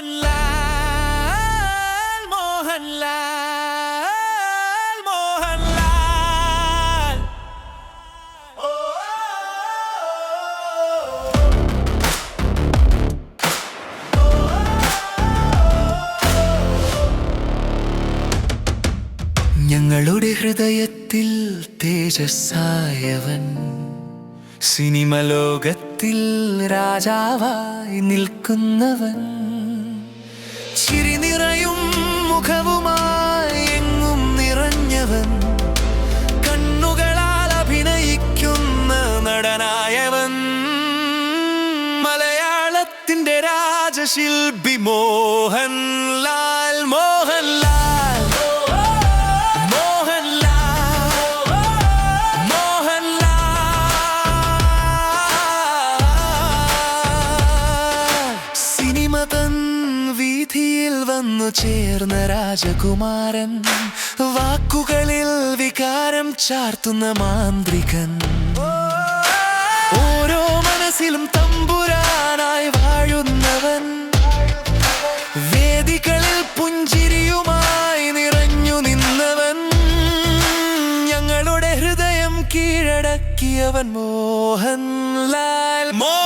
ഞങ്ങളുടെ ഹൃദയത്തിൽ തേജസ്സായവൻ. സിനിമ ലോകത്തിൽ രാജാവായി നിൽക്കുന്നവൻ. ചിരി നിറയും മുഖവുമായി എങ്ങും നിറഞ്ഞവൻ. കണ്ണുകളാൽ അഭിനയിക്കുന്ന നടനായവൻ. മലയാളത്തിന്റെ രാജശില്പി മോഹൻലാൽ വന്നു ചേർന്ന രാജകുമാരൻ വാക്കുകളിൽ വികാരം ചാർത്തുന്ന മാന്ത്രികൻ. ഓരോ മനസ്സിലും തമ്പുരാനായി വാഴുന്നവൻ. വേദികളിൽ പുഞ്ചിരിയുമായി നിറഞ്ഞു നിന്നവൻ. ഞങ്ങളുടെ ഹൃദയം കീഴടക്കിയവൻ മോഹൻലാൽ മോഹൻലാൽ.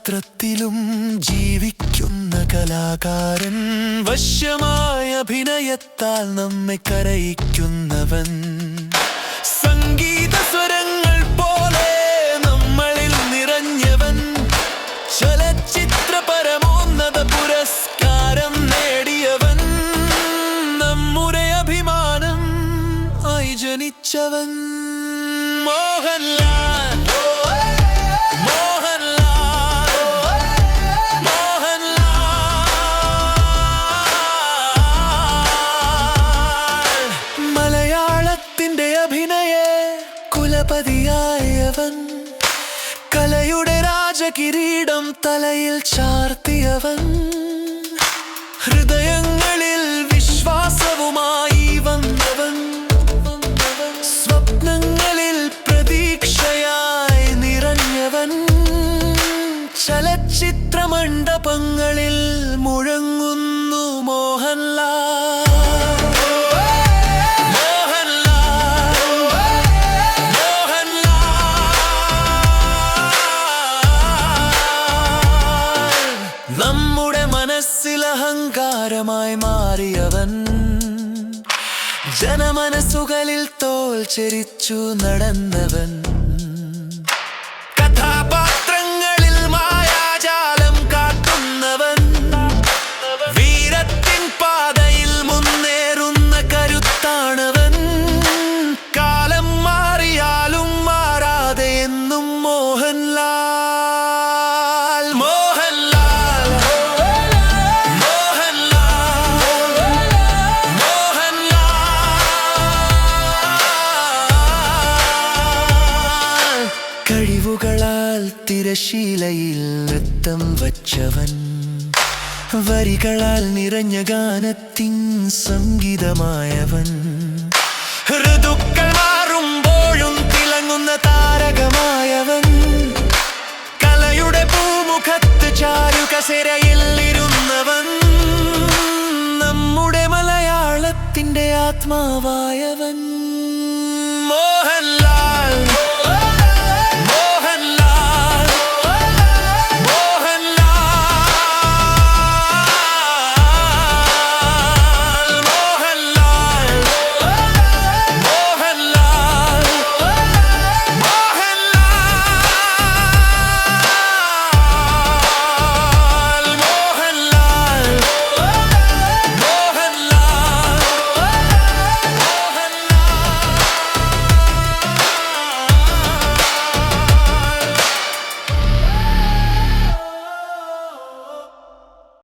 കഥാപാത്രത്തിലും ജീവിക്കുന്ന കലാകാരൻ വശ്യമായ അഭിനയത്താൽ നമ്മെ കരയിക്കുന്നവൻ. സംഗീത സ്വരങ്ങൾ പോലെ നമ്മളിൽ നിറഞ്ഞവൻ. ചലച്ചിത്ര പരമോന്നത പുരസ്കാരം നേടിയവൻ. നമ്മുടെ അഭിമാനം ആയി ജനിച്ചവൻ മോഹൻലാൽ. കുലപതിയായവൻ കലയുടെ രാജകിരീടം തലയിൽ ചാർത്തിയവൻ. ഹൃദയങ്ങളിൽ വിശ്വാസവുമായി വന്നവൻ. സ്വപ്നങ്ങളിൽ പ്രതീക്ഷയായി നിറഞ്ഞവൻ. ചലച്ചിത്രമണ്ഡപങ്ങളിൽ മുഴങ്ങുന്നു മോഹൻലാൽ. അഹങ്കാരമായി മാറിയവൻ. ജനമനസ്സുകളിൽ തോൽ ചെരിച്ചു നടന്നവൻ. തിരശീലയിൽ നൃത്തം വച്ചവൻ. വരികളാൽ നിറഞ്ഞ ഗാനത്തിൻ സംഗീതമായവൻ. ഋതുക്കൾ മാറുമ്പോഴും തിളങ്ങുന്ന താരകമായവൻ. കലയുടെ പൂമുഖത്ത് ചാരുകസരയിൽ ഇരുന്നവൻ നമ്മുടെ മലയാളത്തിന്റെ ആത്മാവായവൻ.